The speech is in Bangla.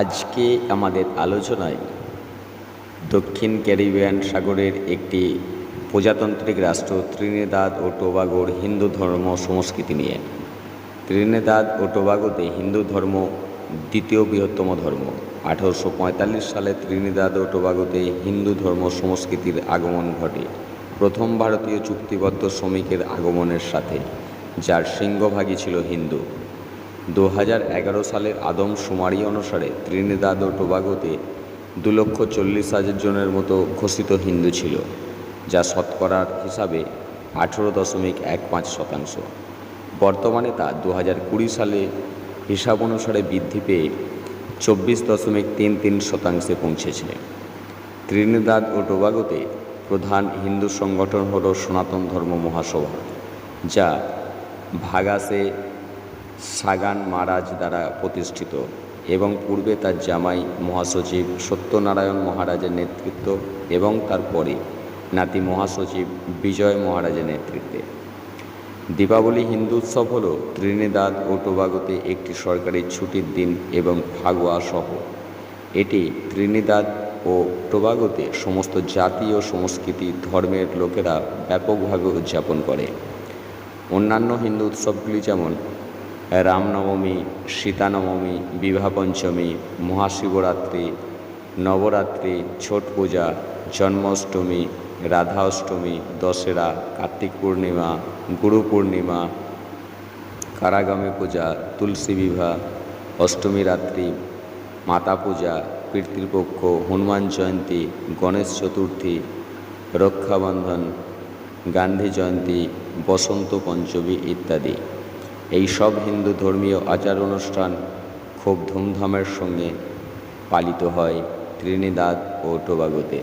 আজকে আমাদের আলোচনায় দক্ষিণ ক্যারিবিয়ান সাগরের একটি প্রজাতান্ত্রিক রাষ্ট্র ত্রিনিদাদ ও টোবাগোর হিন্দু ধর্ম সংস্কৃতি নিয়ে। ত্রিনিদাদ ও টোবাগোতে হিন্দু ধর্ম দ্বিতীয় বৃহত্তম ধর্ম। আঠারোশো পঁয়তাল্লিশ সালে ত্রিনিদাদ ও টোবাগোতে হিন্দু ধর্ম সংস্কৃতির আগমন ঘটে। প্রথম ভারতীয় চুক্তিবদ্ধ শ্রমিকের আগমনের সাথে, যার সিংহভাগই ছিল হিন্দু। দু হাজার এগারো সালের আদমশুমারি অনুসারে ত্রিনিদাদ ও টোবাগোতে দু লক্ষ চল্লিশ হাজার জনের মতো ঘোষিত হিন্দু ছিল, যা শতকরার হিসাবে আঠেরো দশমিক এক পাঁচ শতাংশ। বর্তমানে তা দু কুড়ি সালে হিসাব অনুসারে বৃদ্ধি পেয়ে চব্বিশ দশমিক তিন তিন শতাংশে পৌঁছেছে। ত্রিনিদাদ ও টোবাগোতে প্রধান হিন্দু সংগঠন হল সনাতন ধর্ম মহাসভা, যা ভাগাসে সাগান মহারাজ দ্বারা প্রতিষ্ঠিত এবং পূর্বে তার জামাই মহাসচিব সত্যনারায়ণ মহারাজের নেতৃত্ব এবং তারপরে নাতি মহাসচিব বিজয় মহারাজের নেতৃত্বে। দীপাবলি হিন্দু উৎসব হল ত্রিনিদাদ ও টোবাগোতে একটি সরকারি ছুটির দিন এবং ফাগুয়া সহ। এটি ত্রিনিদাদ ও টোবাগোতে সমস্ত জাতি ও সংস্কৃতি ধর্মের লোকেরা ব্যাপকভাবে উদযাপন করে। অন্যান্য হিন্দু উৎসবগুলি যেমন রামনবমী, সীতানবমী বিবাহ পঞ্চমী মহাশিবরাত্রি, নবরাত্রি, ছট পূজা, জন্মাষ্টমী রাধা অষ্টমী দশেরা, কার্তিক পূর্ণিমা, গুরু পূর্ণিমা, কারাগামী পূজা, তুলসী বিবাহ, অষ্টমী রাত্রি, মাতা পূজা, পিতৃপক্ষ, হনুমান জয়ন্তী, গণেশ চতুর্থী, রক্ষাবন্ধন, গান্ধী জয়ন্তী, বসন্ত পঞ্চমী ইত্যাদি। এই সব হিন্দু ধর্মীয় আচার অনুষ্ঠান খুব ধুমধামের সঙ্গে পালিত হয় ত্রিনিদাদ ও টোবাগোতে।